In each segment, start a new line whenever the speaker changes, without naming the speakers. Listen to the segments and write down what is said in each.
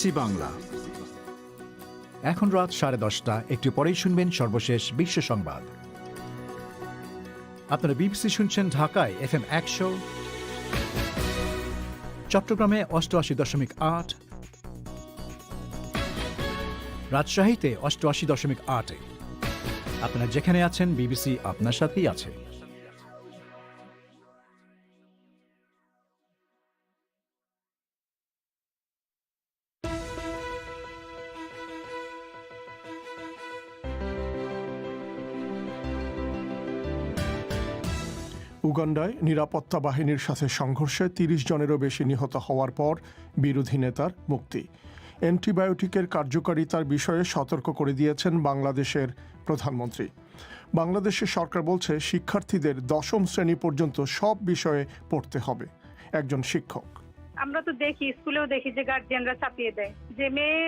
BBC Bangla. এখন রাত সাড়ে দশটা। একটু পরেই শুনবেন সর্বশেষ বিশ্ব সংবাদ। আপনারা বিবিসি শুনছেন ঢাকায় এফ এম একশো। চট্টগ্রামে অষ্টআশি দশমিক আট। রাজশাহীতে অষ্টআশি দশমিক আটে। আপনারা যেখানে আছেন, বিবিসি আপনার সাথেই আছে।
উগান্ডায় নিরাপত্তা বাহিনীর সাথে সংঘর্ষে তিরিশ জনেরও বেশি নিহত হওয়ার পর বিরোধী নেতার মুক্তি। অ্যান্টিবায়োটিকের কার্যকারিতার বিষয়ে সতর্ক করে দিয়েছেন বাংলাদেশের প্রধানমন্ত্রী। বাংলাদেশের সরকার বলছে, শিক্ষার্থীদের দশম শ্রেণি পর্যন্ত সব বিষয়ে পড়তে হবে। একজন শিক্ষক।
আমরা তো দেখি, স্কুলেও দেখি যে গার্জিয়ানরা চাপিয়ে দেয়। যে মেয়ে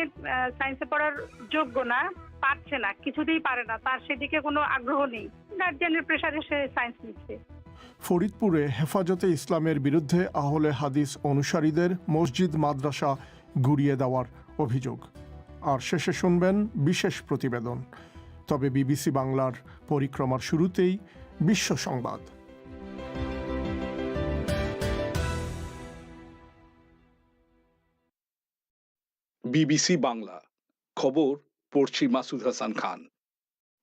সায়েন্সে পড়ার যোগ্য না, পারছে না, কিছুতেই পারে না, তার সেদিকে কোনো আগ্রহ নেই। গার্জিয়ানের প্রেশারে সে সায়েন্স নিচ্ছে।
ফরিদপুরে হেফাজতে ইসলামের বিরুদ্ধে আহলে হাদিস অনুসারীদের মসজিদ, মাদ্রাসা গুড়িয়ে দেওয়ার অভিযোগ। আর শেষে শুনবেন বিশেষ প্রতিবেদন। তবে বিবিসি বাংলার পরিক্রমার শুরুতেই বিশ্ব সংবাদ।
বিবিসি বাংলা, খবর, পড়ছি মাসুদ হাসান খান।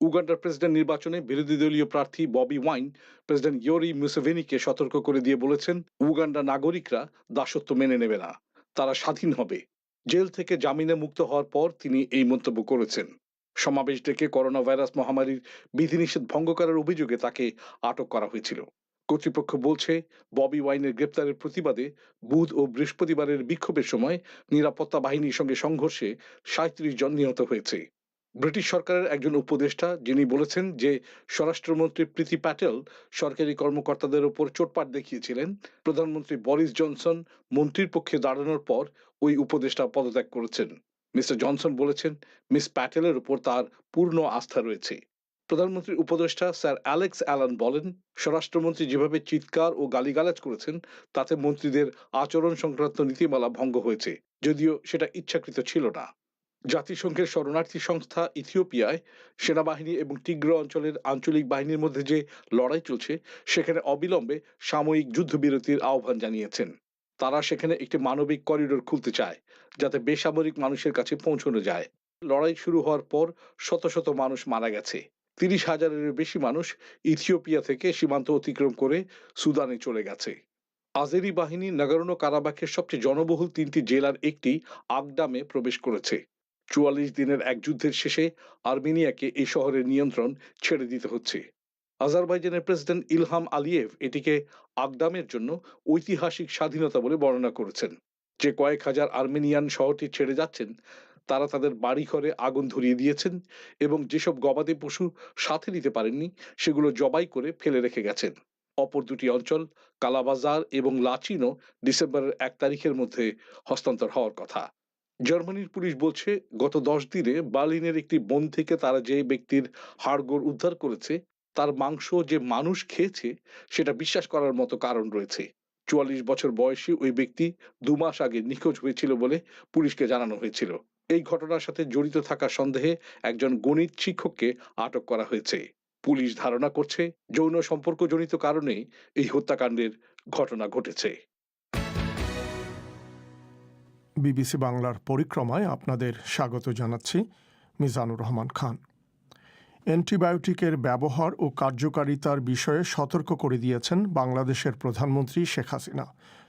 উগান্ডার প্রেসিডেন্ট নির্বাচনে বিরোধী দলীয় প্রার্থী ববি ওয়াইন প্রেসিডেন্ট ইয়োরি মুসেভেনিকে সতর্ক করে দিয়ে বলেছেন, উগান্ডা নাগরিকরা দাসত্ব মেনে নেবে না, তারা স্বাধীন হবে। জেল থেকে জামিনে মুক্ত হওয়ার পর তিনি এই মন্তব্য করেছেন। সমাবেশ ডেকে করোনা ভাইরাস মহামারীর বিধিনিষেধ ভঙ্গ করার অভিযোগে তাকে আটক করা হয়েছিল। কর্তৃপক্ষ বলছে, ববি ওয়াইনের গ্রেপ্তারের প্রতিবাদে বুধ ও বৃহস্পতিবারের বিক্ষোভের সময় নিরাপত্তা বাহিনীর সঙ্গে সংঘর্ষে সাঁত্রিশ জন নিহত হয়েছে। ব্রিটিশ সরকারের একজন উপদেষ্টা যিনি বলেছেন যে স্বরাষ্ট্রমন্ত্রী প্রীতি প্যাটেল সরকারি কর্মকর্তাদের ওপর চোটপাট দেখিয়েছিলেন। প্রধানমন্ত্রী বরিস জনসন মন্ত্রীর পক্ষে দাঁড়ানোর পর ওই উপদেষ্টা পদত্যাগ করেছেন। মিস্টার জনসন বলেছেন, মিস প্যাটেলের উপর তার পূর্ণ আস্থা রয়েছে। প্রধানমন্ত্রীর উপদেষ্টা স্যার অ্যালেক্স অ্যালান বলেন, স্বরাষ্ট্রমন্ত্রী যেভাবে চিৎকার ও গালিগালাজ করেছেন, তাতে মন্ত্রীদের আচরণ সংক্রান্ত নীতিমালা ভঙ্গ হয়েছে, যদিও সেটা ইচ্ছাকৃত ছিল না। জাতিসংঘের শরণার্থী সংস্থা ইথিওপিয়ায় সেনাবাহিনী এবং টিগ্র অঞ্চলের আঞ্চলিক বাহিনীর মধ্যে যে লড়াই চলছে, সেখানে অবিলম্বে সাময়িক যুদ্ধবিরতির আহ্বান জানিয়েছেন। তারা সেখানে একটি মানবিক করিডোর খুলতে চায়, যাতে বেসামরিক মানুষের কাছে পৌঁছানো যায়। লড়াই শুরু হওয়ার পর শত শত মানুষ মারা গেছে। তিরিশ হাজারের বেশি মানুষ ইথিওপিয়া থেকে সীমান্ত অতিক্রম করে সুদানে চলে গেছে। আজেরি বাহিনী নাগারোনো কারাবাখের সবচেয়ে জনবহুল তিনটি জেলার একটি আগডামে প্রবেশ করেছে। চুয়াল্লিশ দিনের এক যুদ্ধের শেষে আর্মেনিয়াকে এই শহরের নিয়ন্ত্রণ ছেড়ে দিতে হচ্ছে। আজারবাইজানের প্রেসিডেন্ট ইলহাম আলিয়েভ এটিকে আগডামের জন্য ঐতিহাসিক স্বাধীনতা বলে বর্ণনা করেছেন। যে কয়েক হাজার আর্মেনিয়ান শহরটি ছেড়ে যাচ্ছেন, তারা তাদের বাড়িঘরে আগুন ধরিয়ে দিয়েছেন এবং যেসব গবাদি পশু সাথে নিতে পারেননি, সেগুলো জবাই করে ফেলে রেখে গেছেন। অপর দুটি অঞ্চল, কালাবাজার এবং লাচিনো ডিসেম্বরের এক তারিখের মধ্যে হস্তান্তর হওয়ার কথা। জার্মানির পুলিশ বলছে, গত দশ দিনে বার্লিনের একটি বন থেকে তারা যে ব্যক্তির হাড়গোড় উদ্ধার করেছে, তার মাংস যে মানুষ খেয়েছে, সেটা বিশ্বাস করার মতো কারণ রয়েছে। চুয়াল্লিশ বছর বয়সী ওই ব্যক্তি দু মাস আগে নিখোঁজ হয়েছিল বলে পুলিশকে জানানো হয়েছিল। এই ঘটনার সাথে জড়িত থাকার সন্দেহে একজন গণিত শিক্ষককে আটক করা হয়েছে। পুলিশ ধারণা করছে, যৌন সম্পর্কজনিত কারণে এই হত্যাকাণ্ডের ঘটনা ঘটেছে।
বিবিসি বাংলার পরিক্রমায় আপনাদের স্বাগত জানাচ্ছি মিজানুর রহমান খান। অ্যান্টিবায়োটিকের ব্যবহার ও কার্যকারিতার বিষয়ে সতর্ক করে দিয়েছেন বাংলাদেশের প্রধানমন্ত্রী শেখ হাসিনা।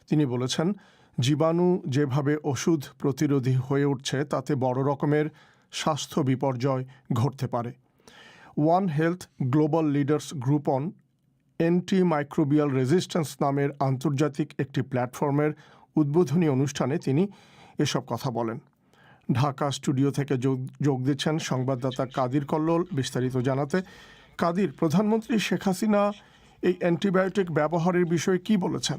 তিনি বলেছেন, জীবাণু যেভাবে ওষুধ প্রতিরোধী হয়ে উঠছে, তাতে বড় রকমের স্বাস্থ্য বিপর্যয় ঘটতে পারে। One health global leaders group on antimicrobial resistance নামের আন্তর্জাতিক একটি প্ল্যাটফর্মের উদ্বোধনী অনুষ্ঠানে তিনি এসব কথা বলেন। ঢাকা স্টুডিও থেকে যোগ দিচ্ছেন সংবাদদাতা কাদির কল্লোল বিস্তারিত জানাতে। কাদির, প্রধানমন্ত্রী শেখ হাসিনা এই অ্যান্টিবায়োটিক ব্যবহারের বিষয়ে কি বলেছেন?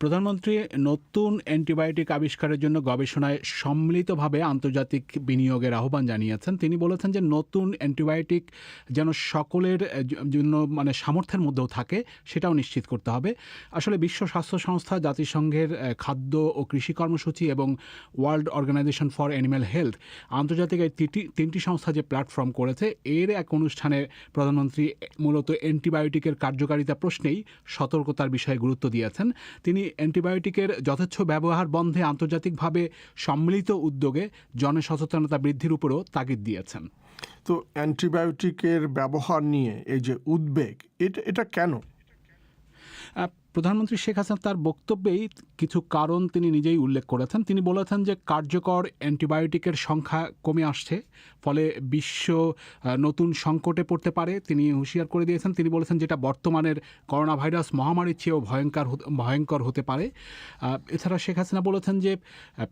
প্রধানমন্ত্রী নতুন অ্যান্টিবায়োটিক আবিষ্কারের জন্য গবেষণায় সম্মিলিতভাবে আন্তর্জাতিক বিনিয়োগের আহ্বান জানিয়েছেন। তিনি বলেছেন যে নতুন অ্যান্টিবায়োটিক যেন সকলের জন্য মানে সামর্থ্যের মধ্যেও থাকে, সেটাও নিশ্চিত করতে হবে। আসলে বিশ্ব স্বাস্থ্য সংস্থা, জাতিসংঘের খাদ্য ও কৃষি কর্মসূচি এবং world organisation for animal health আন্তর্জাতিক এই তিনটি সংস্থা যে প্ল্যাটফর্ম করেছে, এর এক অনুষ্ঠানে প্রধানমন্ত্রী মূলত অ্যান্টিবায়োটিকের কার্যকারিতা প্রশ্নেই সতর্কতার বিষয়ে গুরুত্ব দিয়েছেন। তিনি অ্যান্টিবায়োটিকের যথেচ্ছ ব্যবহার বন্ধে আন্তর্জাতিকভাবে সম্মিলিত উদ্যোগে জনসচেতনতা বৃদ্ধির উপরও তাগিদ দিয়েছেন।
তো অ্যান্টিবায়োটিকের ব্যবহার নিয়ে এই যে উদ্বেগ এটা এটা কেন?
প্রধানমন্ত্রী শেখ হাসিনা তার বক্তব্যেই কিছু কারণ তিনি নিজেই উল্লেখ করেছেন। তিনি বলেছেন যে কার্যকর অ্যান্টিবায়োটিকের সংখ্যা কমে আসছে, ফলে বিশ্ব নতুন সংকটে পড়তে পারে। তিনি হুঁশিয়ার করে দিয়েছেন, তিনি বলেছেন যেটা বর্তমানের করোনা ভাইরাস মহামারীর চেয়েও ভয়ঙ্কর ভয়ঙ্কর হতে পারে। এছাড়া শেখ হাসিনা বলেছেন যে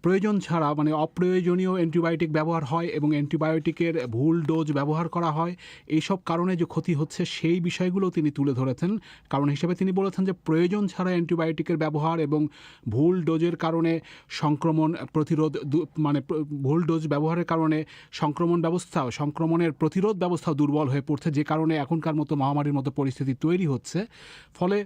প্রয়োজন ছাড়া মানে অপ্রয়োজনীয় অ্যান্টিবায়োটিক ব্যবহার হয় এবং অ্যান্টিবায়োটিকের ভুল ডোজ ব্যবহার করা হয়। এইসব কারণে যে ক্ষতি হচ্ছে, সেই বিষয়গুলো তিনি তুলে ধরেছেন। কারণ হিসেবে তিনি বলেছেন যে প্রয়োজন ছাড়া অ্যান্টিবায়োটিকের ব্যবহার এবং ভুল ডোজের কারণে সংক্রমণ প্রতিরোধ মানে ভুল ডোজ ব্যবহারের কারণে সংক্রমণ ব্যবস্থাও সংক্রমণের প্রতিরোধ ব্যবস্থাও দুর্বল হয়ে পড়ছে যে কারণে এখনকার মতো মহামারীর মতো পরিস্থিতি তৈরি হচ্ছে। ফলে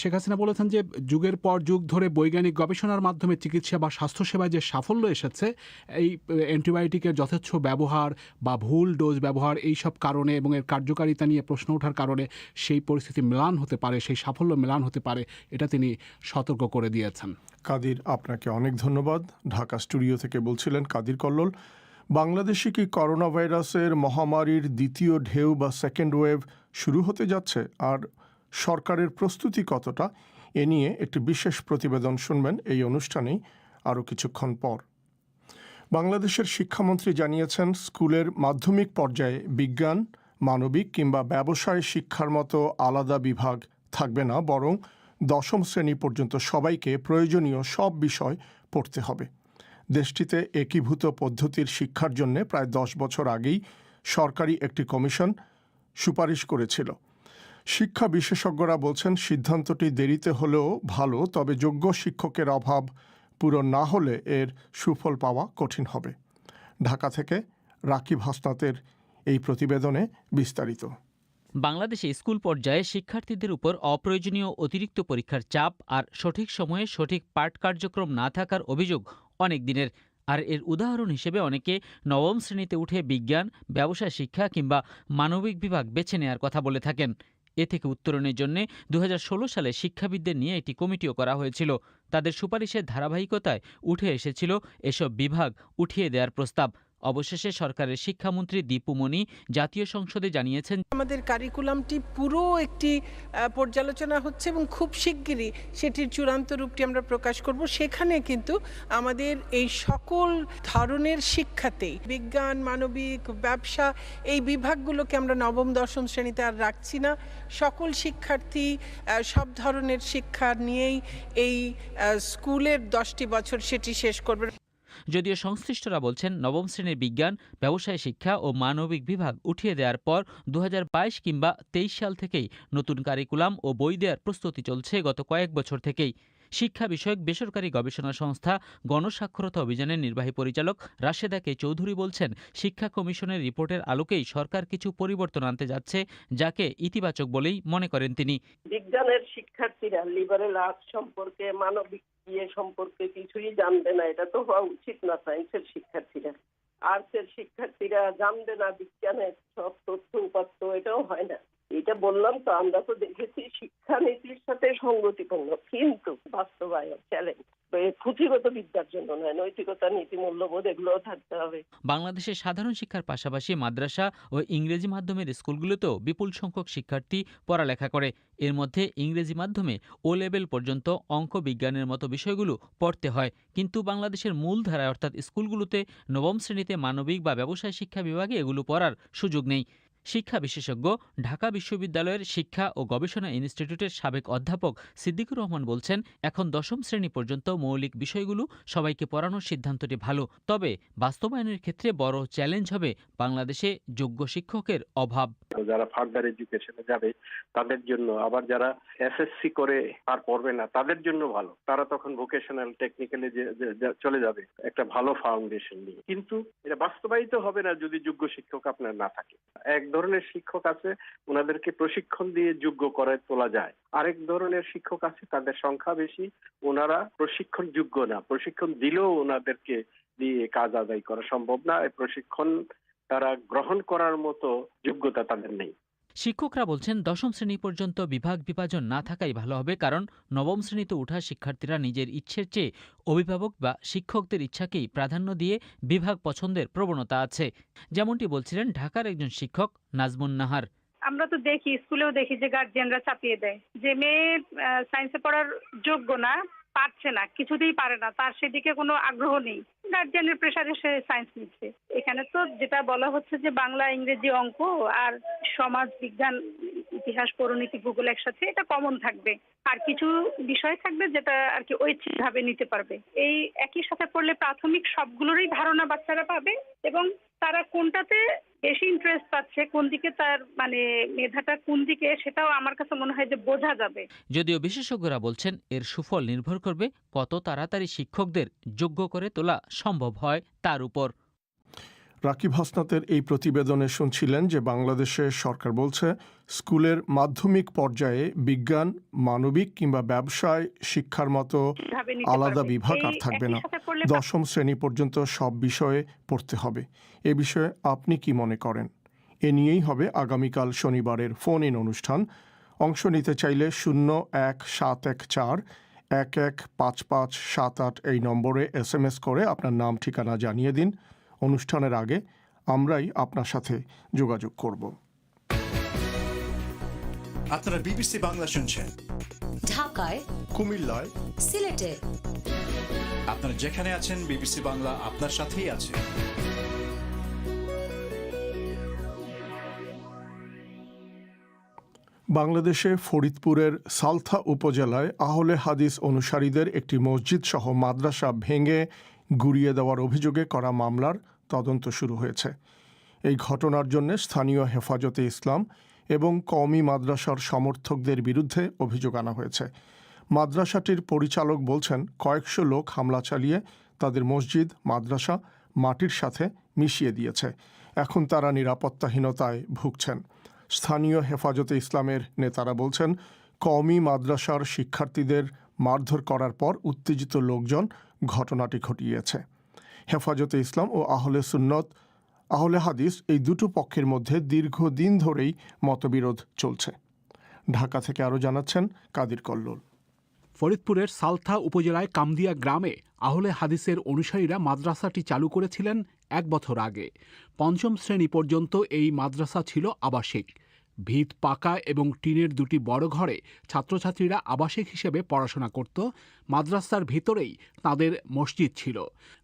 শেখ হাসিনা বলেছেন যে যুগের পর যুগ ধরে বৈজ্ঞানিক গবেষণার মাধ্যমে চিকিৎসা বা স্বাস্থ্যসেবায় যে সাফল্য এসেছে, এই অ্যান্টিবায়োটিকের যথেচ্ছ ব্যবহার বা ভুল ডোজ ব্যবহার এই সব কারণে এবং এর কার্যকারিতা নিয়ে প্রশ্ন ওঠার কারণে সেই পরিস্থিতি ম্লান হতে পারে, সেই সাফল্য ম্লান হতে পারে। এটা তিনি সতর্ক করে দিয়েছেন।
কাদির, আপনাকে অনেক ধন্যবাদ। ঢাকা স্টুডিও থেকে বলছিলেন কাদির কল্লোল। বাংলাদেশে কি করোনা ভাইরাসের মহামারীর দ্বিতীয় ঢেউ বা সেকেন্ড ওয়েভ শুরু হতে যাচ্ছে? আর সরকারের প্রস্তুতি কতটা? এ নিয়ে একটি বিশেষ প্রতিবেদন শুনবেন এই অনুষ্ঠানেই আরও কিছুক্ষণ পর। বাংলাদেশের শিক্ষামন্ত্রী জানিয়েছেন, স্কুলের মাধ্যমিক পর্যায়ে বিজ্ঞান, মানবিক কিংবা ব্যবসায় শিক্ষার মতো আলাদা বিভাগ থাকবে না, বরং দশম শ্রেণি পর্যন্ত সবাইকে প্রয়োজনীয় সব বিষয় পড়তে হবে। দেশটিতে একীভূত পদ্ধতির শিক্ষার জন্য প্রায় দশ বছর আগেই সরকারি একটি কমিশন সুপারিশ করেছিল। শিক্ষা বিশেষজ্ঞরা বলছেন, সিদ্ধান্তটি দেরিতে হলেও ভালো, তবে যোগ্য শিক্ষকের অভাব পূরণ না হলে এর সুফল পাওয়া কঠিন হবে। ঢাকা থেকে রাকিব হাসনাতের এই প্রতিবেদনে বিস্তারিত।
বাংলাদেশে স্কুল পর্যায়ে শিক্ষার্থীদের উপর অপ্রয়োজনীয় অতিরিক্ত পরীক্ষার চাপ আর সঠিক সময়ে সঠিক পাঠ কার্যক্রম না থাকার অভিযোগ অনেক দিনের। আর এর উদাহরণ হিসেবে অনেকে নবম শ্রেণীতে উঠে বিজ্ঞান ব্যবসা শিক্ষা কিংবা মানবিক বিভাগ বেছে নেয়ার কথা বলে থাকেন। এ থেকে উত্তরণের জন্য দু হাজার ষোলো সালে শিক্ষাবিদদের নিয়ে একটি কমিটিও করা হয়েছিল। তাদের সুপারিশের ধারাবাহিকতায় উঠে এসেছিল এসব বিভাগ উঠিয়ে দেওয়ার প্রস্তাব। অবশেষে সরকারের শিক্ষামন্ত্রী দীপু মনি জাতীয় সংসদে জানিয়েছেন,
আমাদের কারিকুলামটি পুরো একটি পর্যালোচনা হচ্ছে এবং খুব শিগগিরই সেটির চূড়ান্ত রূপটি আমরা প্রকাশ করব। সেখানে কিন্তু আমাদের এই সকল ধরনের শিক্ষাতেই বিজ্ঞান, মানবিক, ব্যবসা এই বিভাগগুলোকে আমরা নবম, দশম শ্রেণীতে আর রাখছি না। সকল শিক্ষার্থী সব ধরনের শিক্ষা নিয়েই এই স্কুলের দশটি বছর সেটি শেষ করবে।
যদিও সংশ্লিষ্টরা বলছেন, নবম শ্রেণির বিজ্ঞান, ব্যবসায় শিক্ষা ও মানবিক বিভাগ উঠিয়ে দেওয়ার পর দু হাজার বাইশ কিংবা তেইশ সাল থেকেই নতুন কারিকুলাম ও বই দেওয়ার প্রস্তুতি চলছে গত কয়েক বছর থেকেই। শিক্ষা বিষয়ক বেসরকারি গবেষণা সংস্থা গণস্বাক্ষরতা অভিযানের নির্বাহী পরিচালক রাশেদা কে চৌধুরী বলছেন, শিক্ষা কমিশনের রিপোর্টের আলোকেই সরকার কিছু পরিবর্তন আনতে যাচ্ছে, যাকে ইতিবাচক বলেই মনে করেন তিনি।
বিজ্ঞানের শিক্ষার্থীরা লিবারেল আর্টস সম্পর্কে মানবিক ইয়ে সম্পর্কে কিছুই জানবে না। এটা তো হওয়া উচিত না সায়েন্সের শিক্ষার্থীরা। আর্টসের শিক্ষার্থীরা জানবে না, বিজ্ঞানের সব তথ্য উপাত্ত, এটাও হয় না। এটা বললাম তো, আমরা তো দেখেছি শিক্ষানীতির সাথে সঙ্গতিপূর্ণ কিন্তু বাস্তবায়ন চ্যালেঞ্জ পুঁথিগত বিদ্যার জন্য নয়, নৈতিকতা, নীতি, মূল্যবোধ, এগুলোও থাকতে হবে।
বাংলাদেশের সাধারণ শিক্ষার পাশাপাশি মাদ্রাসা ও ইংরেজি মাধ্যমের স্কুলগুলোতেও বিপুল সংখ্যক শিক্ষার্থী পড়ালেখা করে। এর মধ্যে ইংরেজি মাধ্যমে ও লেভেল পর্যন্ত অঙ্ক বিজ্ঞানের মতো বিষয়গুলো পড়তে হয়। কিন্তু বাংলাদেশের মূল ধারায় অর্থাৎ স্কুলগুলোতে নবম শ্রেণীতে মানবিক বা ব্যবসায় শিক্ষা বিভাগে এগুলো পড়ার সুযোগ নেই। শিক্ষা বিশেষজ্ঞ, ঢাকা বিশ্ববিদ্যালয়ের শিক্ষা ও গবেষণা ইনস্টিটিউটের সাবেক অধ্যাপক সিদ্দিকুর রহমান বলছেন, এখন দশম শ্রেণি পর্যন্ত মৌলিক বিষয়গুলো সবাইকে পড়ানোর সিদ্ধান্তটি ভালো। তবে বাস্তবায়নের ক্ষেত্রে বড় চ্যালেঞ্জ হবে বাংলাদেশে যোগ্য শিক্ষকের অভাব।
যারা ফার্দার এডুকেশনে যাবে, তাদের জন্য। আবার যারা এসএসসি করে আর পড়বে না, তাদের জন্য ভালো। তারা তখন ভোকেশনাল টেকনিক্যালি চলে যাবে। একটা ভালো ফাউন্ডেশন নিয়ে। কিন্তু এটা বাস্তবায়িত হবে না যদি যোগ্য শিক্ষক আপনার না থাকে। এক ধরনের শিক্ষক আছে ওনাদেরকে প্রশিক্ষণ দিয়ে যোগ্য করে তোলা যায়। আরেক ধরনের শিক্ষক আছে, তাদের সংখ্যা বেশি ওনারা প্রশিক্ষণ যোগ্য না। প্রশিক্ষণ দিলেও ওনাদেরকে দিয়ে কাজ আদায় করা সম্ভব না। প্রশিক্ষণ তারা গ্রহণ করার মতো যোগ্যতা তাদের নেই।
শিক্ষকরা বলছেন, দশম শ্রেণি পর্যন্ত বিভাগ বিভাজন না থাকাই ভালো হবে কারণ নবম শ্রেণীতে ওঠা শিক্ষার্থীরা নিজের ইচ্ছের চেয়ে অভিভাবক বা শিক্ষকদের ইচ্ছাকেই প্রাধান্য দিয়ে বিভাগ পছন্দের প্রবণতা আছে। যেমনটি বলছিলেন ঢাকার একজন শিক্ষক, নাজমুন নাহার।
আমরা তো দেখি, স্কুলেও দেখি যে গার্জিয়ানরা চাপিয়ে দেয়। যে মেয়ে সায়েন্সে পড়ার যোগ্য না, পারছে না, কিছুতেই পারে না, তার সেদিকে কোনো আগ্রহ নেই। গার্জিয়ানের প্রেশারে সে সায়েন্স নিচ্ছে। এখানে তো যেটা বলা হচ্ছে যে বাংলা, ইংরেজি অঙ্ক আর সমাজ বিজ্ঞান, ইতিহাস পরিণীতি ভূগোল একসাথে এটা কমন থাকবে। আর কিছু বিষয় থাকবে যেটা আর কি ঐচ্ছিকভাবে নিতে পারবে। এই একই সাথে পড়লে প্রাথমিক সবগুলোরই ধারণা বাচ্চারা পাবে এবং তারা কোনটাতে বেশি ইন্টারেস্ট পাচ্ছে, কোন দিকে তার মানে মেধাটা কোন দিকে, সেটাও আমার কাছে মনে হয় যে বোঝা যাবে।
যদিও বিশেষজ্ঞরা বলছেন এর সুফল নির্ভর করবে কত তাড়াতাড়ি শিক্ষকদের যোগ্য করে তোলা। সম্ভব হয় তার উপর।
রাকিব হাসনাতের এই প্রতিবেদনে শুনছিলেন যে বাংলাদেশে সরকার বলছে স্কুলের মাধ্যমিক পর্যায়ে বিজ্ঞান মানবিক কিংবা ব্যবসায় শিক্ষার মতো আলাদা বিভাগ আর থাকবে না। দশম শ্রেণি পর্যন্ত সব বিষয়ে পড়তে হবে। এ বিষয়ে আপনি কি মনে করেন? এ নিয়েই হবে আগামীকাল শনিবারের ফোন ইন অনুষ্ঠান। অংশ নিতে চাইলে শূন্য এক সাত এক চার এক এক পাঁচ পাঁচ সাত আট এই নম্বরে এস এম এস করে আপনার নাম ঠিকানা জানিয়ে দিন। অনুষ্ঠানের আগে আমরাই আপনার সাথে যোগাযোগ করব।
আপনারা বিবিসি বাংলা শুনছেন।
ঢাকায়
কুমিল্লায়
সিলেটে
আপনারা যেখানে আছেন বিবিসি বাংলা আপনার সাথেই আছে।
বাংলাদেশে ফরিদপুরের সালথা উপজেলায় আহলে হাদিস অনুসারীদের একটি মসজিদ সহ মাদ্রাসা ভেঙে গুড়িয়ে দেওয়ার অভিযোগে করা মামলার তদন্ত শুরু হয়েছে। এই ঘটনার জন্য স্থানীয় হেফাজতে ইসলাম এবং কওমি মাদ্রাসার সমর্থকদের বিরুদ্ধে অভিযোগ আনা হয়েছে। মাদ্রাসাটির পরিচালক বলছেন, কয়েকশো লোক হামলা চালিয়ে তাদের মসজিদ, মাদ্রাসা, মাটির সাথে মিশিয়ে দিয়েছে। এখন তারা নিরাপত্তাহীনতায় ভুগছেন। স্থানীয় হেফাজতে ইসলামের নেতারা বলছেন, কওমি মাদ্রাসার শিক্ষার্থীদের মারধর করার পর উত্তেজিত লোকজন ঘটনাটি ঘটিয়েছে। হেফাজতে ইসলাম ও আহলে সুন্নত, আহলে হাদিস এই দুটো পক্ষের মধ্যে দীর্ঘদিন ধরেই মতবিরোধ চলছে। ঢাকা থেকে আরও জানাচ্ছেন কাদির কল্লোল।
ফরিদপুরের সালথা উপজেলায় কামদিয়া গ্রামে আহলে হাদিসের অনুসারীরা মাদ্রাসাটি চালু করেছিলেন এক বছর আগে। পঞ্চম শ্রেণি পর্যন্ত এই মাদ্রাসা ছিল আবাসিক। ভিত পাকা এবং টিনের দুটি বড় ঘরে ছাত্রছাত্রীরা আবাসিক হিসেবে পড়াশোনা করত। মাদ্রাসার ভিতরেই তাদের মসজিদ ছিল।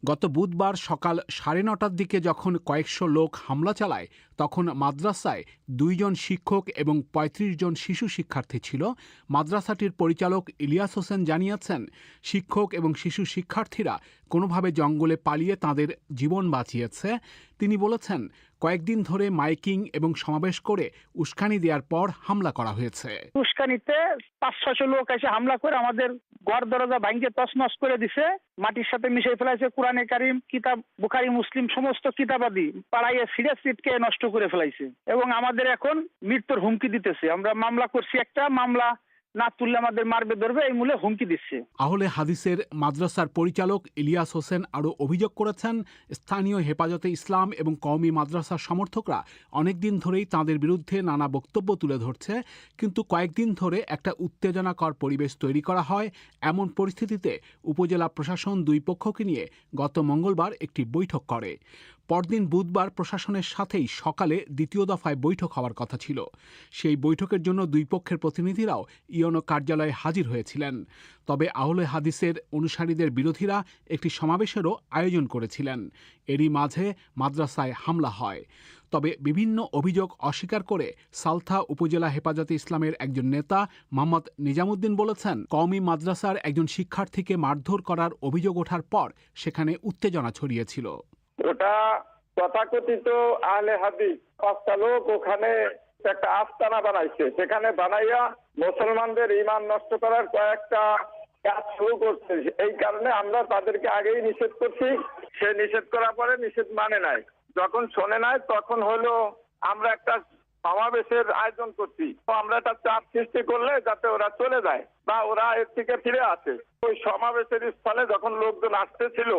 গত বুধবার সকাল সাড়ে নটার দিকে যখন কয়েকশো লোক হামলা চালায়, তখন মাদ্রাসায় দুইজন শিক্ষক এবং ৩৫ জন শিশু শিক্ষার্থী ছিল। মাদ্রাসাটির পরিচালক ইলিয়াস হোসেন জানিয়েছেন, শিক্ষক এবং শিশু শিক্ষার্থীরা কোনোভাবে জঙ্গলে পালিয়ে তাদের জীবন বাঁচিয়েছে। তিনি বলেছেন, কয়েকদিন ধরে মাইকিং এবং সমাবেশ করে উস্কানি দেওয়ার পর হামলা করা হয়েছে।
উস্কানিতে পাঁচ ছশো লোক এসে হামলা করে আমাদের ঘর দরজা ভাঙ্গে তছনছ করে দিছে, মাটির সাথে মিশে ফেলাইছে কোরআনে কারিম, কিতাব, বুখারি, মুসলিম, সমস্ত কিতাবাদি পাড়াইয়ে সিরে সিটকে নষ্ট করে ফেলাইছে। এবং আমাদের এখন মৃত্যুর হুমকি দিতেছে। আমরা মামলা করছি একটা, মামলা না তুললে আমাদের মারবে, ধরবে, এই মূলে হুমকি দিচ্ছে।
আহলে হাদিসের মাদ্রাসার পরিচালক ইলিয়াস হোসেন আরও অভিযোগ করেছেন, স্থানীয় হেফাজতে ইসলাম এবং কওমি মাদ্রাসার সমর্থকরা অনেকদিন ধরেই তাদের বিরুদ্ধে নানা বক্তব্য তুলে ধরছে, কিন্তু কয়েকদিন ধরে একটা উত্তেজনাকর পরিবেশ তৈরি করা হয় এমন পরিস্থিতিতে উপজেলা প্রশাসন দুই পক্ষকে নিয়ে গত মঙ্গলবার একটি বৈঠক করে। পরদিন বুধবার প্রশাসনের সাথেই সকালে দ্বিতীয় দফায় বৈঠক হওয়ার কথা ছিল। সেই বৈঠকের জন্য দুই পক্ষের প্রতিনিধিরাও ইয়নো কার্যালয়ে হাজির হয়েছিলেন। তবে আহলে হাদিসের অনুসারীদের বিরোধীরা একটি সমাবেশেরও আয়োজন করেছিলেন। এরই মাঝে মাদ্রাসায় হামলা হয়। তবে বিভিন্ন অভিযোগ অস্বীকার করে সালথা উপজেলা হেফাজতে ইসলামের একজন নেতা মোহাম্মদ নিজামুদ্দিন বলেছেন, কওমি মাদ্রাসার একজন শিক্ষার্থীকে মারধর করার অভিযোগ ওঠার পর সেখানে উত্তেজনা ছড়িয়েছিল।
ওটা তথাকথিত আহলে হাদিস। পাঁচটা লোক ওখানে একটা আস্তানা বানাইছে। সেখানে বানাইয়া মুসলমানদের ইমান নষ্ট করার কয়েকটা কাজ শুরু করছে। এই কারণে আমরা তাদেরকে আগেই নিষেধ করছি। সে নিষেধ করার পরে নিষেধ মানে নাই। যখন শোনে নাই, তখন হলো আমরা একটা সমাবেশের আয়োজন করছি। তো আমরা একটা চাপ সৃষ্টি করলে যাতে ওরা চলে যায়। বা ওরা এর থেকে ফিরে আসে। ওই সমাবেশের স্থলে যখন লোকজন আসতেছিল,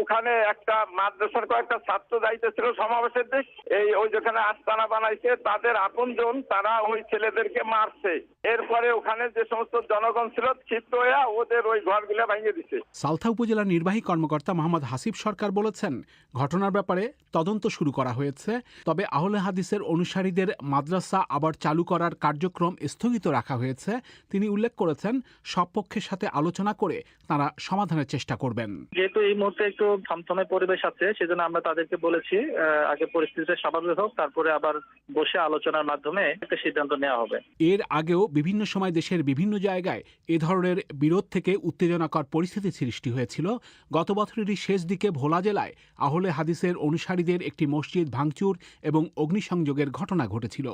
ওখানে একটা মাদ্রাসার কয়েকটা ছাত্র যাইতেছিল সমাবেশের দিক, এই ওই যেখানে আস্তানা বানাইছে, তাদের আপনজন, তারা ওই ছেলেদেরকে মারছে। এরপরে ওখানে যে সমস্ত জনগণ ছিল, ক্ষিপ্ত হয়ে ওদের ওই ঘরগুলো ভেঙে দিছে।
সালথা উপজেলার নির্বাহী কর্মকর্তা মোহাম্মদ হাসিব সরকার বলেছেন, ঘটনার ব্যাপারে তদন্ত শুরু করা হয়েছে, তবে আহলে হাদিসের অনুসারীদের মাদ্রাসা আবার চালু করার কার্যক্রম স্থগিত রাখা হয়েছে। তিনি উল্লেখ করেছেন সব পক্ষের সাথে আলোচনা করে তারা সমাধানের চেষ্টা করবেন।
যেহেতু এই মুহূর্তে একটু থমথমে পরিবেশ আছে সেজন্য আমরা তাদেরকে বলেছি আগে পরিস্থিতিটা স্বাভাবিক হোক তারপরে আবার বসে আলোচনার মাধ্যমে একটা সিদ্ধান্ত নেওয়া হবে।
এর আগেও বিভিন্ন সময় দেশের বিভিন্ন জায়গায় এ ধরনের বিরোধ থেকে উত্তেজনাকর পরিস্থিতি সৃষ্টি হয়েছিল। গত বছরেরই শেষ দিকে ভোলা জেলায় আহলে হাদিসের অনুসারীদের একটি মসজিদ ভাঙচুর এবং অগ্নিসংযোগের ঘটনা ঘটেছিল।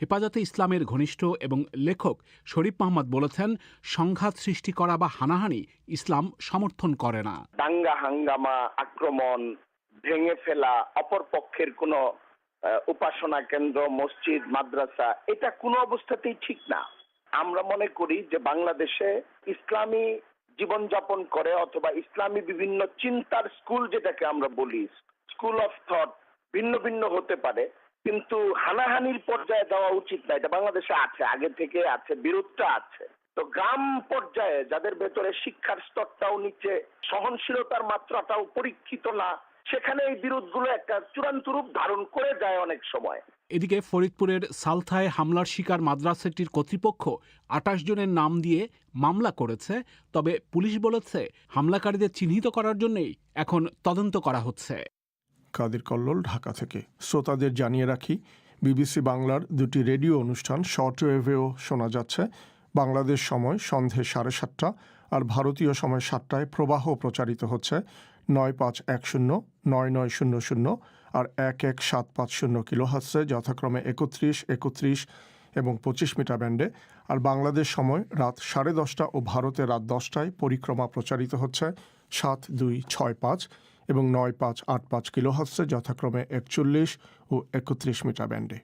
হেফাজতে ইসলামের ঘনিষ্ঠ এবং লেখক শরীফ মোহাম্মদ বলেছেন সংঘাত সৃষ্টি করা বা হানাহানি ইসলাম সমর্থন করে না।
দাঙ্গা, হাঙ্গামা, আক্রমণ, ভেঙে ফেলা, অপর পক্ষের কোনো উপাসনা কেন্দ্র, মসজিদ, মাদ্রাসা, এটা কোনো অবস্থাতেই ঠিক না। আমরা মনে করি যে বাংলাদেশে ইসলামী জীবনযাপন করে অথবা ইসলামী বিভিন্ন চিন্তার স্কুল যেটাকে আমরা বলি, স্কুল অফ থট, ভিন্ন ভিন্ন হতে পারে, কিন্তু হানাহানির পর্যায়ে দেওয়া উচিত না। এটা বাংলাদেশে আছে, আগে থেকে আছে, বিরোধটা আছে। তো গ্রাম পর্যায়ে যাদের ভেতরে শিক্ষার স্তরটাও নিচে সহনশীলতার মাত্রাটাও পরীক্ষিত না সেখানে এই বিরোধগুলো একটা চূড়ান্ত রূপ ধারণ করে যায় অনেক সময়।
এদিকে ফরিদপুরের সালথায় হামলার শিকার মাদ্রাসাটির কর্তৃপক্ষ আটাশ জনের নাম দিয়ে মামলা করেছে তবে পুলিশ বলেছে হামলাকারীদের চিহ্নিত করার জন্যই এখন তদন্ত করা হচ্ছে।
কাদের কল্লোল ঢাকা থেকে। শ্রোতাদের জানিয়ে রাখি বিবিসি বাংলার দুটি রেডিও অনুষ্ঠান শর্ট ওয়েভেও শোনা যাচ্ছে। বাংলাদেশ সময় সন্ধে সাড়ে সাতটা আর ভারতীয় সময় সাতটায় প্রবাহ প্রচারিত হচ্ছে নয় পাঁচ এক শূন্য, নয় নয় শূন্য শূন্য আর এক এক সাত পাঁচ শূন্য কিলোহার্সে যথাক্রমে একত্রিশ একত্রিশ এবং পঁচিশ মিটার ব্যান্ডে। আর বাংলাদেশ সময় রাত সাড়ে দশটা ও ভারতে রাত দশটায় পরিক্রমা প্রচারিত হচ্ছে সাত দুই ছয় পাঁচ এবং নয় পাঁচ আট পাঁচ কিলোহার্সে যথাক্রমে একচল্লিশ ও একত্রিশ মিটার ব্যান্ডে।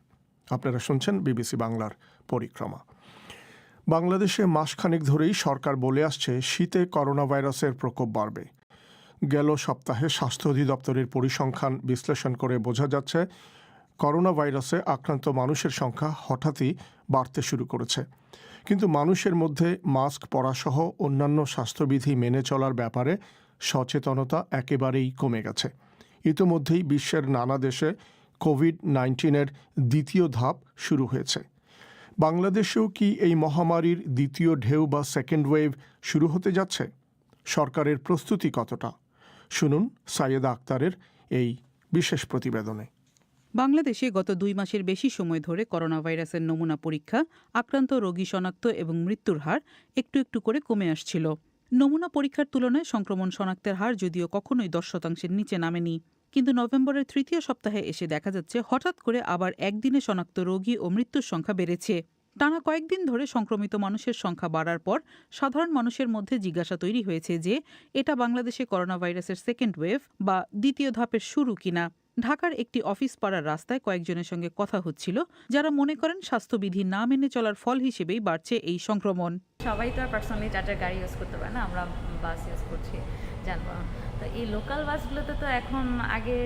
আপনারা শুনছেন বিবিসি বাংলার পরিক্রমা। বাংলাদেশে মাসখানেক ধরেই সরকার বলে আসছে, শীতে করোনা ভাইরাসের প্রকোপ বাড়বে। গেল সপ্তাহে স্বাস্থ্য অধিদপ্তরের পরিসংখ্যান বিশ্লেষণ করে বোঝা যাচ্ছে করোনা ভাইরাসে আক্রান্ত মানুষের সংখ্যা হঠাৎই বাড়তে শুরু করেছে। কিন্তু মানুষের মধ্যে মাস্ক পরাসহ অন্যান্য স্বাস্থ্যবিধি মেনে চলার ব্যাপারে সচেতনতা একেবারেই কমে গেছে। ইতোমধ্যেই বিশ্বের নানা দেশে কোভিড নাইন্টিনের দ্বিতীয় ধাপ শুরু হয়েছে। বাংলাদেশেও কি এই মহামারীর দ্বিতীয় ঢেউ বা সেকেন্ড ওয়েভ শুরু হতে যাচ্ছে? সরকারের প্রস্তুতি কতটা? শুনুন সাইয়েদা আক্তারের এই বিশেষ প্রতিবেদনে।
বাংলাদেশে গত দুই মাসের বেশি সময় ধরে করোনা ভাইরাসের নমুনা পরীক্ষা, আক্রান্ত রোগী শনাক্ত এবং মৃত্যুর হার একটু একটু করে কমে আসছিল। নমুনা পরীক্ষার তুলনায় সংক্রমণ শনাক্তের হার যদিও কখনোই দশ শতাংশের নিচে নামেনি। কিন্তু নভেম্বরের তৃতীয় সপ্তাহে এসে দেখা যাচ্ছে, হঠাৎ করে আবার একদিনে শনাক্ত রোগী ও মৃত্যুর সংখ্যা বেড়েছে। টানা কয়েকদিন ধরে সংক্রমিত মানুষের সংখ্যা বাড়ার পর সাধারণ মানুষের মধ্যে জিজ্ঞাসা তৈরি হয়েছে যে, এটা বাংলাদেশে করোনা ভাইরাসের সেকেন্ড ওয়েভ বা দ্বিতীয় ধাপের শুরু কিনা? ঢাকার একটি অফিস পাড়ার রাস্তায় কয়েকজনের সঙ্গে কথা হচ্ছিল, যারা মনে করেন স্বাস্থ্যবিধি না মেনে চলার ফল হিসেবেই বাড়ছে এই সংক্রমণ।
সবাই তো আর পার্সোনালি চার্টার গাড়ি ইউজ করতে পারে না, আমরা বাস ইউজ করছি, যানবাহন। তো এই লোকাল বাসগুলোতে তো এখন আগে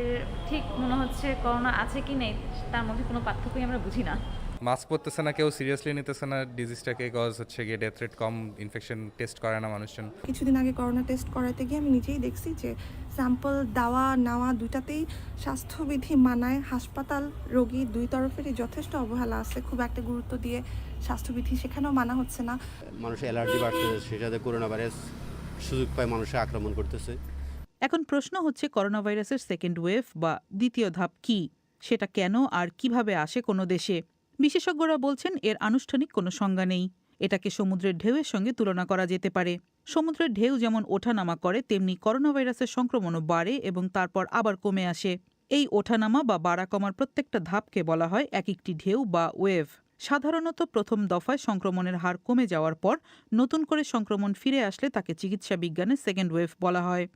ঠিক মনে হচ্ছে করোনা আছে কি নেই তার মধ্যে কোনো পার্থক্যই আমরা বুঝি না।
মাস্ক পরতেছে না কেউ সিরিয়াসলি নিতেছে না ডিজিজটাকে কজ হচ্ছে গিয়ে ডেথ রেট কম ইনফেকশন টেস্ট করে না মানুষজন।
কিছুদিন আগে করোনা টেস্ট করাতে গিয়ে আমি নিজেই দেখছি যে স্যাম্পল দেওয়া নেওয়া দুইটাতেই স্বাস্থ্যবিধি মানায় হাসপাতাল রোগী দুই তরফেরই যথেষ্ট অবহেলা আছে। খুব একটা গুরুত্ব দিয়ে স্বাস্থ্যবিধি সেখানেও মানা হচ্ছে না।
মানুষের অ্যালার্জি বাড়তেছে সাথে করোনা ভাইরাস সুযোগ পায় মানুষে আক্রমণ করতেছে।
এখন প্রশ্ন হচ্ছে করোনা ভাইরাসের সেকেন্ড ওয়েভ বা দ্বিতীয় ধাপ কি? সেটা কেন আর কীভাবে আসে কোনো দেশে? বিশেষজ্ঞরা বলছেন, এর আনুষ্ঠানিক কোনো সংজ্ঞা নেই। এটাকে সমুদ্রের ঢেউয়ের সঙ্গে তুলনা করা যেতে পারে। সমুদ্রের ঢেউ যেমন ওঠানামা করে, তেমনি করোনা ভাইরাসের সংক্রমণও বাড়ে এবং তারপর আবার কমে আসে। এই ওঠানামা বা বাড়া কমার প্রত্যেকটা ধাপকে বলা হয় এক একটি ঢেউ বা ওয়েভ। সাধারণত প্রথম দফায় সংক্রমণের হার কমে যাওয়ার পর নতুন করে সংক্রমণ ফিরে আসলে তাকে চিকিৎসা বিজ্ঞানে সেকেন্ড ওয়েভ বলা হয়।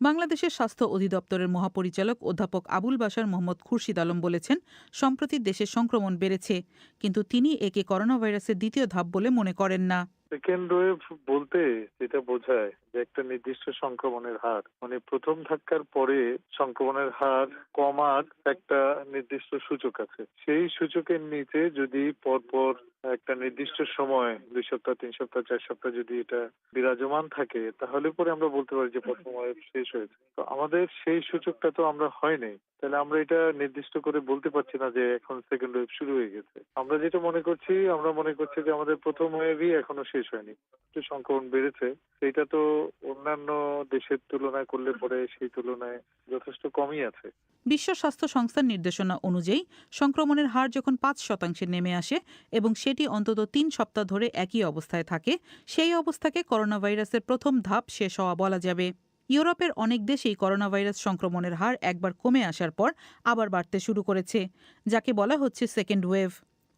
বাংলাদেশের স্বাস্থ্য অধিদপ্তরের মহাপরিচালক অধ্যাপক আবুল বাসার মোহাম্মদ খুরশিদ আলম বলেছেন, সম্প্রতি দেশে সংক্রমণ বেড়েছে, কিন্তু তিনি একে করোনা ভাইরাসের দ্বিতীয় ধাপ বলে মনে করেন না।
সেকেন্ড ওয়েভ বলতে যেটা বোঝায় যে একটা নির্দিষ্ট সংক্রমণের হার মানে প্রথম ধাক্কার পরে সংক্রমণের হার কমার একটা নির্দিষ্ট সূচক আছে। সেই সূচকের নিচে যদি পরপর একটা নির্দিষ্ট সময়, দুই সপ্তাহ, তিন সপ্তাহ, চার সপ্তাহ যদি এটা বিরাজমান থাকে, তাহলে পরে আমরা বলতে পারি যে প্রথম ওয়েভ শেষ হয়েছে। তো আমাদের সেই সূচকটা তো আমরা হয়নি তাহলে আমরা এটা নির্দিষ্ট করে বলতে পারছি না যে এখন সেকেন্ড ওয়েভ শুরু হয়ে গেছে। আমরা যেটা মনে করছি, আমরা মনে করছি যে আমাদের প্রথম ওয়েভই এখনও শেষ হয়নি। একটু সংক্রমণ বেড়েছে সেটা তো অন্যান্য দেশের তুলনায় করলে পরে সেই তুলনায় যথেষ্ট কমই আছে।
বিশ্ব স্বাস্থ্য সংস্থার নির্দেশনা অনুযায়ী, সংক্রমণের হার যখন পাঁচ শতাংশে নেমে আসে এবং সেটি অন্তত তিন সপ্তাহ ধরে একই অবস্থায় থাকে, সেই অবস্থাকে করোনা ভাইরাসের প্রথম ধাপ শেষ হওয়া বলা যাবে। ইউরোপের অনেক দেশেই করোনা ভাইরাস সংক্রমণের হার একবার কমে আসার পর আবার বাড়তে শুরু করেছে, যাকে বলা হচ্ছে সেকেন্ড ওয়েভ।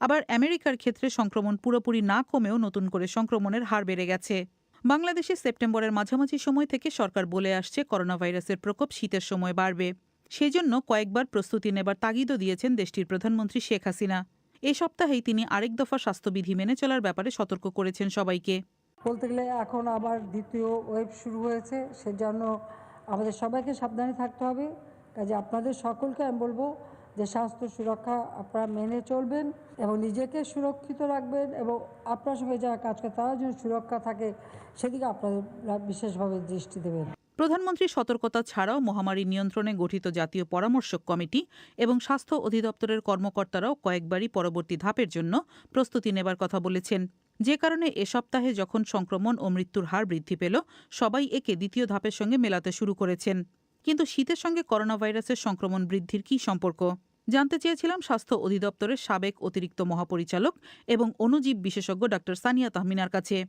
আবার আমেরিকার ক্ষেত্রে সংক্রমণ পুরোপুরি না কমেও নতুন করে সংক্রমণের হার বেড়ে গেছে। বাংলাদেশে সেপ্টেম্বরের মাঝামাঝি সময় থেকে সরকার বলে আসছে করোনা ভাইরাসের প্রকোপ শীতের সময় বাড়বে। সেজন্য কয়েকবার প্রস্তুতি নেবার তাগিদও দিয়েছেন দেশটির প্রধানমন্ত্রী শেখ হাসিনা। এ সপ্তাহেই তিনি আরেক দফা স্বাস্থ্যবিধি মেনে চলার ব্যাপারে সতর্ক করেছেন সবাইকে।
বলতে গেলে এখন আবার দ্বিতীয় ওয়েভ শুরু হয়েছে, সেজন্য আমাদের সবাইকে সাবধানে থাকতে হবে। কাজে আপনাদের সকলকে আমি বলব যে স্বাস্থ্য সুরক্ষা আপনারা মেনে চলবেন এবং নিজেকে সুরক্ষিত রাখবেন এবং আপনার সঙ্গে যারা কাজ করে তারা যেন সুরক্ষা থাকে, সেদিকে আপনারা বিশেষভাবে দৃষ্টি দেবেন।
প্রধানমন্ত্রীর সতর্কতা ছাড়াও মহামারী নিয়ন্ত্রণে গঠিত জাতীয় পরামর্শক কমিটি এবং স্বাস্থ্য অধিদপ্তরের কর্মকর্তারাও কয়েকবারই পরবর্তী ধাপের জন্য প্রস্তুতি নেবার কথা বলেছেন। যে কারণে এ সপ্তাহে যখন সংক্রমণ ও মৃত্যুর হার বৃদ্ধি পেল, সবাই একে দ্বিতীয় ধাপের সঙ্গে মেলাতে শুরু করেছেন। কিন্তু শীতের সঙ্গে করোনা ভাইরাসের সংক্রমণ বৃদ্ধির কী সম্পর্ক? জানতে চেয়েছিলাম স্বাস্থ্য অধিদপ্তরের সাবেক অতিরিক্ত মহাপরিচালক এবং অণুজীব বিশেষজ্ঞ ডাক্তার সানিয়া তাহমিনার কাছে।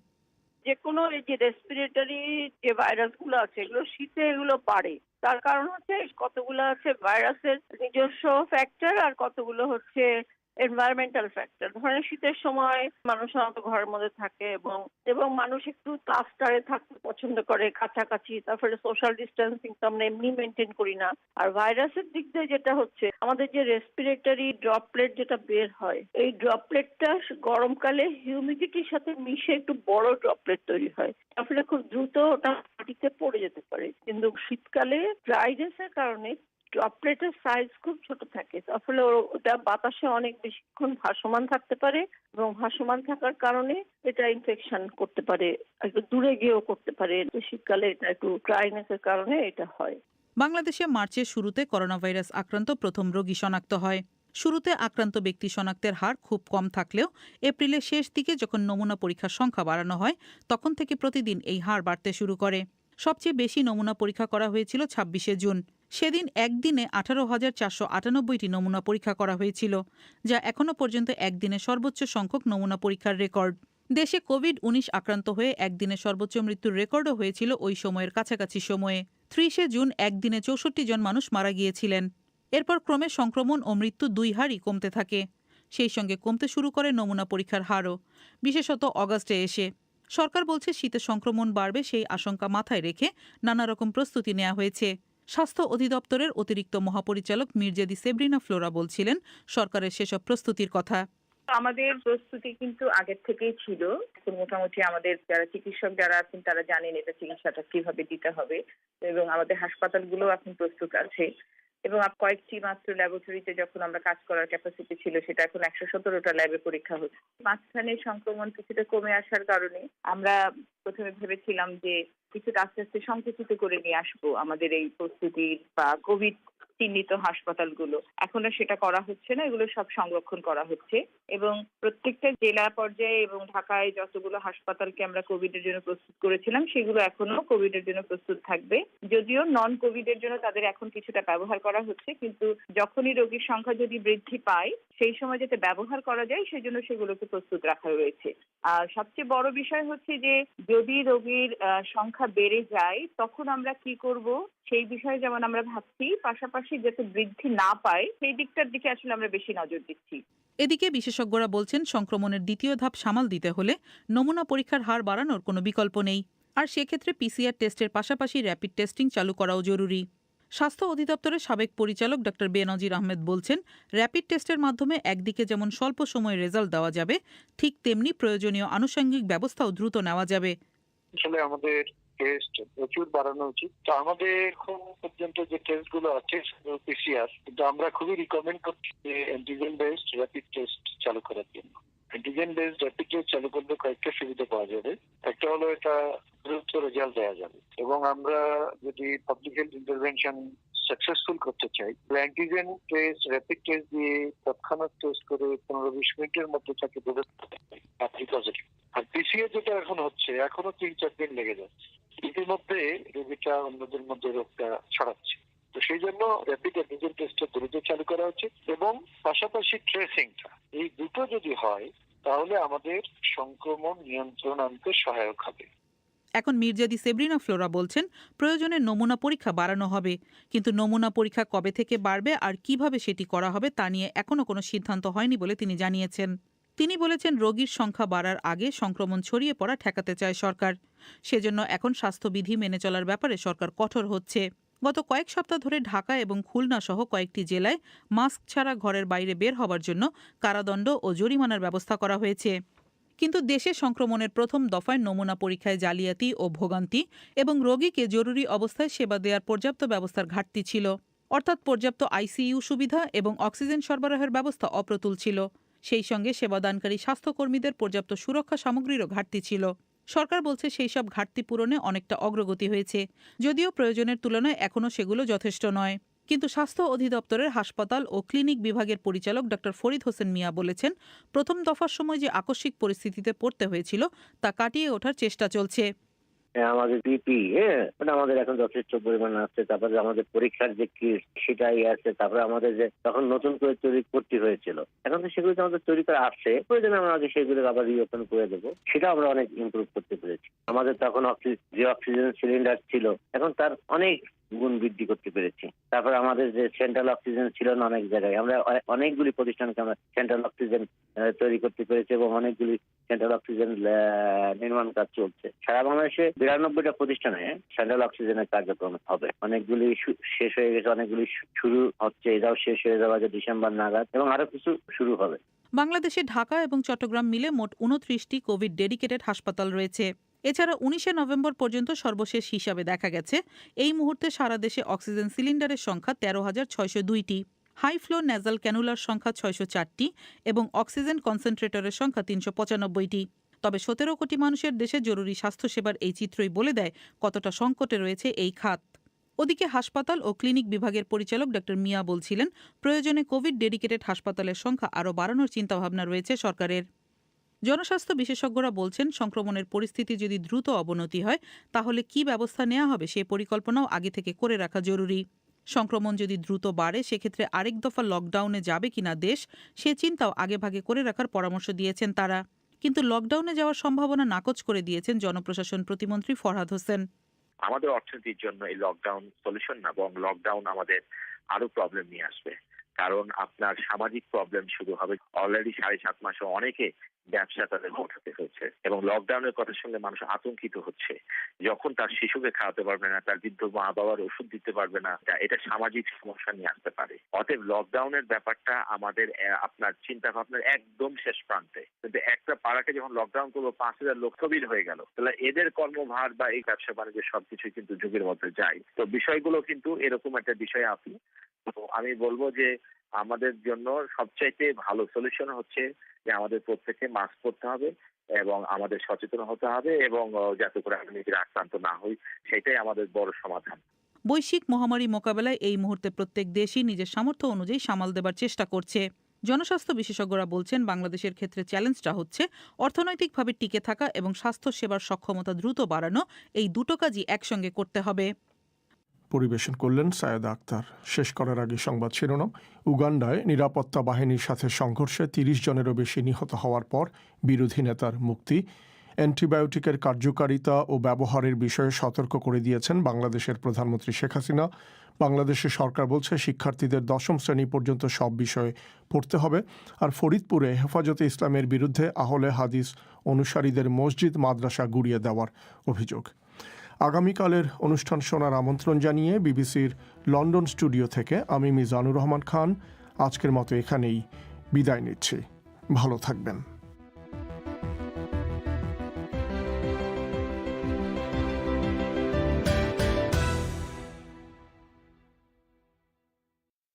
যে কোনো এই যে রেসপিরেটরি যে ভাইরাসগুলো আছে, এগুলো শীতে এগুলো বাড়ে। তার কারণ হচ্ছে কতগুলো আছে ভাইরাসের নিজস্ব ফ্যাক্টর আর কতগুলো হচ্ছে এনভায়রনমেন্টাল ফ্যাক্টর ধরেন শীতের সময় মানুষ সাধারণত ঘরের মধ্যে থাকে এবং এবং মানুষ একটু তাপটারে থাকতে পছন্দ করে কাছাকাছি, তারপরে সোশ্যাল ডিস্টেন্সিং তো আমরা এমনি মেনটেন করি না। আর ভাইরাসের দিক দিয়ে যেটা হচ্ছে, আমাদের যে রেসপিরেটরি ড্রপলেট যেটা বের হয়, এই ড্রপলেটটা গরমকালে হিউমিডিটির সাথে মিশে একটু বড় ড্রপলেট তৈরি হয়। তারপরে খুব দ্রুত ওটা মাটিতে পড়ে যেতে পারে। কিন্তু শীতকালে ড্রাইনেসের কারণে ড্রপলেটের সাইজ খুব ছোট থাকে। তাহলে ওটা বাতাসে অনেক বেশিক্ষণ ভাসমান থাকতে পারে এবং ভাসমান থাকার কারণে এটা ইনফেকশন করতে পারে। একটু দূরে গিয়েও করতে পারে। শীতকালে এটা একটু ড্রাইনেসের কারণে এটা হয়।
বাংলাদেশে মার্চের শুরুতে করোনা ভাইরাস আক্রান্ত প্রথম রোগী শনাক্ত হয়। শুরুতে আক্রান্ত ব্যক্তি শনাক্তের হার খুব কম থাকলেও এপ্রিলের শেষ দিকে যখন নমুনা পরীক্ষার সংখ্যা বাড়ানো হয়, তখন থেকে প্রতিদিন এই হার বাড়তে শুরু করে। সবচেয়ে বেশি নমুনা পরীক্ষা করা হয়েছিল ছাব্বিশে জুন। সেদিন একদিনে আঠারো হাজার চারশো আটানব্বইটি নমুনা পরীক্ষা করা হয়েছিল, যা এখনও পর্যন্ত একদিনে সর্বোচ্চ সংখ্যক নমুনা পরীক্ষার রেকর্ড। দেশে কোভিড উনিশ আক্রান্ত হয়ে একদিনে সর্বোচ্চ মৃত্যুর রেকর্ডও হয়েছিল ওই সময়ের কাছাকাছি সময়ে। ত্রিশে জুন একদিনে চৌষট্টি জন মানুষ মারা গিয়েছিলেন। এরপর ক্রমে সংক্রমণ ও মৃত্যু দুই হারই কমতে থাকে। সেই সঙ্গে কমতে শুরু করে নমুনা পরীক্ষার হারও, বিশেষত অগাস্টে এসে। সরকার বলছে শীতে সংক্রমণ বাড়বে সেই আশঙ্কা মাথায় রেখে নানা রকম প্রস্তুতি নেওয়া হয়েছে। স্বাস্থ্য অধিদপ্তরের অতিরিক্ত মহাপরিচালক মির্জেদি সেব্রিনা ফ্লোরা বলছিলেন, সরকারের সেসব প্রস্তুতির কথা।
আমাদের প্রস্তুতি কিন্তু আগের থেকেই ছিল। মোটামুটি আমাদের যারা চিকিৎসক যারা আছেন, তারা জানেন এটা চিকিৎসাটা কীভাবে দিতে হবে। এবং আমাদের হাসপাতালগুলো এখন প্রস্তুত আছে। এবং কয়েকটি মাত্র ল্যাবরেটরিতে যখন আমরা কাজ করার ক্যাপাসিটি ছিল, সেটা এখন একশো সতেরোটা ল্যাবে পরীক্ষা হচ্ছে। মাঝখানে সংক্রমণ কিছুটা কমে আসার কারণে আমরা প্রথমে ভেবেছিলাম যে কিছুটা আস্তে আস্তে সংকুচিত করে নিয়ে আসব আমাদের এই প্রস্তুতি বা কোভিড চিহ্নিত হাসপাতালগুলো। এখনও সেটা করা হচ্ছে না, এগুলো সব সংরক্ষণ করা হচ্ছে। এবং প্রত্যেকটা জেলা পর্যায়ে এবং ঢাকায় যতগুলো হাসপাতালকে আমরা কোভিড এর জন্য প্রস্তুত করেছিলাম, সেগুলো এখনও কোভিড এর জন্য প্রস্তুত থাকবে। যদিও নন কোভিড এর জন্য তাদের এখন কিছুটা ব্যবহার করা হচ্ছে, কিন্তু যখনই রোগীর সংখ্যা যদি বৃদ্ধি পায়, সেই সময় যাতে ব্যবহার করা যায় সেই জন্য সেগুলোকে প্রস্তুত রাখা রয়েছে আর সবচেয়ে বড় বিষয় হচ্ছে যে, যদি রোগীর সংখ্যা বেড়ে যায়, তখন আমরা কি করব? সেই বিষয়ে যেমন আমরা ভাবছি, পাশাপাশি যাতে বৃদ্ধি না পায় সেই দিকটার দিকে আসলে আমরা বেশি নজর দিচ্ছি।
এদিকে বিশেষজ্ঞরা বলছেন সংক্রমণের দ্বিতীয় ধাপ সামাল দিতে হলে নমুনা পরীক্ষার হার বাড়ানোর কোনো বিকল্প নেই। আর সেক্ষেত্রে পিসিআর টেস্টের পাশাপাশি র্যাপিড টেস্টিং চালু করাও জরুরি। স্বাস্থ্য অধিদপ্তরের সাবেক পরিচালক ড বেনজির আহমেদ বলছেন র্যাপিড টেস্টের মাধ্যমে একদিকে যেমন স্বল্প সময়ে রেজাল্ট দেওয়া যাবে ঠিক তেমনি প্রয়োজনীয় আনুষঙ্গিক ব্যবস্থাও দ্রুত নেওয়া যাবে।
আসলে আমাদের টেস্ট প্রচুর বাড়ানো উচিত। তো আমাদের এখন পর্যন্ত যে টেস্টগুলো আছে পিসিআর কিন্তু আমরা খুবই রিকমেন্ড করছি যে অ্যান্টিজেন বেসড র্যাপিড টেস্ট চালু করার জন্য। অ্যান্টিজেন বেসড র্যাপিড টেস্ট চালু করলে কয়েকটা সুবিধা পাওয়া যাবে। একটা হলো এটা দ্রুত রেজাল্ট দেওয়া যাবে। এবং আমরা যদি পাবলিক হেলথ ইন্টারভেনশন সাকসেসফুল করতে চাই অ্যান্টিজেন টেস্ট র্যাপিড টেস্ট দিয়ে তৎক্ষণাৎ টেস্ট করে পনেরো বিশ মিনিটের মধ্যে তাকে বেরোতে আপনি পজিটিভ আর পিসিএ যেটা এখন হচ্ছে, এখনও তিন চার দিন লেগে যাচ্ছে। ইতিমধ্যে রোগীটা অন্যদের মধ্যে রোগটা ছড়াচ্ছে। তো সেই জন্য র্যাপিড অ্যান্টিজেন টেস্টটা দ্রুত চালু করা উচিত এবং পাশাপাশি ট্রেসিংটা এই দুটো যদি হয়, তাহলে আমাদের সংক্রমণ নিয়ন্ত্রণ আনতে সহায়ক হবে।
এখন মির্জাদি সেব্রিনা ফ্লোরা বলছেন, প্রয়োজনে নমুনা পরীক্ষা বাড়ানো হবে। কিন্তু নমুনা পরীক্ষা কবে থেকে বাড়বে আর কীভাবে সেটি করা হবে তা নিয়ে এখনও কোনো সিদ্ধান্ত হয়নি বলে তিনি জানিয়েছেন। তিনি বলেছেন, রোগীর সংখ্যা বাড়ার আগে সংক্রমণ ছড়িয়ে পড়া ঠেকাতে চায় সরকার। সেজন্য এখন স্বাস্থ্যবিধি মেনে চলার ব্যাপারে সরকার কঠোর হচ্ছে। গত কয়েক সপ্তাহ ধরে ঢাকা এবং খুলনা সহ কয়েকটি জেলায় মাস্ক ছাড়া ঘরের বাইরে বের হবার জন্য কারাদণ্ড ও জরিমানার ব্যবস্থা করা হয়েছে। কিন্তু দেশে সংক্রমণের প্রথম দফায় নমুনা পরীক্ষায় জালিয়াতি ও ভোগান্তি এবং রোগীকে জরুরি অবস্থায় সেবা দেওয়ার পর্যাপ্ত ব্যবস্থার ঘাটতি ছিল। অর্থাৎ পর্যাপ্ত আইসিইউ সুবিধা এবং অক্সিজেন সরবরাহের ব্যবস্থা অপ্রতুল ছিল। সেই সঙ্গে সেবাদানকারী স্বাস্থ্যকর্মীদের পর্যাপ্ত সুরক্ষা সামগ্রীরও ঘাটতি ছিল। সরকার বলছে সেই সব ঘাটতি পূরণে অনেকটা অগ্রগতি হয়েছে, যদিও প্রয়োজনের তুলনায় এখনও সেগুলো যথেষ্ট নয়। কিন্তু স্বাস্থ্য অধিদপ্তরের হাসপাতাল ও ক্লিনিক বিভাগের পরিচালক ড. ফরিদ হোসেন মিয়া বলেছেন, প্রথম দফার সময় যে আকস্মিক পরিস্থিতিতে পড়তে হয়েছিল তা কাটিয়ে ওঠার চেষ্টা চলছে।
আমাদের পিপি হ্যাঁ ওটা আমাদের এখন যথেষ্ট পরিমাণ আছে, তারপরে আমাদের পরীক্ষার যে কিট সেটাই আছে, তারপরে আমাদের যে তখন নতুন করে তৈরি করতে হয়েছিল। এখন তো সেগুলো আমাদের তৈরি করে আসছে, প্রয়োজনে আমরা আগে সেগুলো আবার রিওপেন করে দেবো সেটা আমরা অনেক ইম্প্রুভ করতে পেরেছি। আমাদের তখন যে অক্সিজেন সিলিন্ডার ছিল, এখন তার অনেক গুণ বৃদ্ধি করতে পেরেছি। তারপর আমাদের যে সেন্ট্রাল অক্সিজেন ছিল না অনেক জায়গায়, আমরা অনেকগুলি প্রতিষ্ঠানকে আমরা সেন্ট্রাল অক্সিজেন তৈরি করতে পেরেছি এবং অনেকগুলি সেন্ট্রাল অক্সিজেন নির্মাণ কাজ চলছে। সারা বাংলাদেশে বিরানব্বইটা প্রতিষ্ঠানে সেন্ট্রাল অক্সিজেনের কার্যক্রম হবে। অনেকগুলি শেষ হয়ে গেছে, অনেকগুলি শুরু হচ্ছে, এটাও শেষ হয়ে যাওয়া যে ডিসেম্বর নাগাদ এবং আরও কিছু শুরু হবে।
বাংলাদেশে ঢাকা এবং চট্টগ্রাম মিলে মোট উনত্রিশটি কোভিড ডেডিকেটেড হাসপাতাল রয়েছে। এছাড়া উনিশে নভেম্বর পর্যন্ত সর্বশেষ হিসাবে দেখা গেছে। এই মুহূর্তে সারা দেশে অক্সিজেন সিলিন্ডারের সংখ্যা তেরো হাজার ছয়শো দুইটি। হাই ফ্লো ন্যাজাল ক্যানুলার সংখ্যা ছয়শো চারটি এবং অক্সিজেন কনসেন্ট্রেটরের সংখ্যা তিনশো পঁচানব্বইটি। তবে সতেরো কোটি মানুষের দেশে জরুরি স্বাস্থ্যসেবার এই চিত্রই বলে দেয় কতটা সংকটে রয়েছে এই খাত। ওদিকে হাসপাতাল ও ক্লিনিক বিভাগের পরিচালক ড. মিয়া বলছিলেন, প্রয়োজনে কোভিড ডেডিকেটেড হাসপাতালের সংখ্যা আরও বাড়ানোর চিন্তাভাবনা রয়েছে সরকারের। জনস্বাস্থ্য বিশেষজ্ঞরা বলছেন, সংক্রমণের পরিস্থিতি যদি দ্রুত অবনতি হয়, তাহলে কি ব্যবস্থা নেওয়া হবে সে পরিকল্পনাও আগে থেকে করে রাখা জরুরি। সংক্রমণ যদি দ্রুত বাড়ে, সেক্ষেত্রে আরেক দফা লকডাউনে যাবে কিনা দেশ, সে চিন্তাও আগেভাগে করে রাখার পরামর্শ দিয়েছেন তারা। কিন্তু লকডাউনে যাওয়ার সম্ভাবনা নাকচ করে দিয়েছেন জনপ্রশাসন প্রতিমন্ত্রী ফরহাদ হোসেন।
আমাদের অর্থনীতির জন্য এই লকডাউন সলিউশন না এবং লকডাউন আমাদের আরও প্রবলেম নিয়ে আসবে। কারণ আপনার সামাজিক প্রবলেম শুরু হবে। অলরেডি সাড়ে সাত মাসে অনেকে ব্যবসা তাদের ঘটাতে হচ্ছে এবং লকডাউনের কথার সঙ্গে মানুষ আতঙ্কিত হচ্ছে। যখন তার শিশুকে খাওয়াতে পারবে না, তার বৃদ্ধ মা বাবার ওষুধ দিতে পারবে না এটা সামাজিক সমস্যা নিয়ে আসতে পারে। অতএব লকডাউনের ব্যাপারটা আমাদের আপনার চিন্তা ভাবনার একদম শেষ প্রান্তে। কিন্তু একটা পাড়াকে যখন লকডাউন করব, পাঁচ হাজার লোক স্থবির হয়ে গেল। তাহলে এদের কর্মভার বা এই ব্যবসা বাণিজ্য সবকিছুই কিন্তু যুগের মধ্যে যায়। তো বিষয়গুলো কিন্তু এরকম একটা বিষয় আপনি, তো আমি বলব যে আমাদের জন্য সবচাইতে ভালো সলিউশন হচ্ছে যে আমাদের প্রত্যেককে মাস্ক পরতে হবে এবং আমাদের সচেতন হতে হবে এবং যাতে করে আমি নিজেরা আক্রান্ত না হই। সেটাই আমাদের বড় সমাধান।
বৈশ্বিক মহামারী মোকাবেলায় এই মুহূর্তে প্রত্যেক দেশই নিজের সামর্থ্য অনুযায়ী সামাল দেবার চেষ্টা করছে। জনস্বাস্থ্য বিশেষজ্ঞরা বলছেন, বাংলাদেশের ক্ষেত্রে চ্যালেঞ্জটা হচ্ছে অর্থনৈতিকভাবে টিকে থাকা এবং স্বাস্থ্য সেবার সক্ষমতা দ্রুত বাড়ানো। এই দুটো কাজই একসঙ্গে করতে হবে।
পরিবেশন করলেন সায়েদা আক্তার। শেষ করার আগে সংবাদ শিরোনাম, উগান্ডায় নিরাপত্তা বাহিনীর সাথে সংঘর্ষে তিরিশ জনেরও বেশি নিহত হওয়ার পর বিরোধী নেতার মুক্তি। অ্যান্টিবায়োটিকের কার্যকারিতা ও ব্যবহারের বিষয়ে সতর্ক করে দিয়েছেন বাংলাদেশের প্রধানমন্ত্রী শেখ হাসিনা। বাংলাদেশের সরকার বলছে শিক্ষার্থীদের দশম শ্রেণি পর্যন্ত সব বিষয়ে পড়তে হবে। আর ফরিদপুরে হেফাজতে ইসলামের বিরুদ্ধে আহলে হাদিস অনুসারীদের মসজিদ, মাদ্রাসা গুড়িয়ে দেওয়ার অভিযোগ। আগামীকালের অনুষ্ঠান শোনার আমন্ত্রণ জানিয়ে বিবিসির লন্ডন স্টুডিও থেকে আমি মিজানুর রহমান খান। আজকের মতো এখানেই বিদায় নিচ্ছি। ভালো থাকবেন।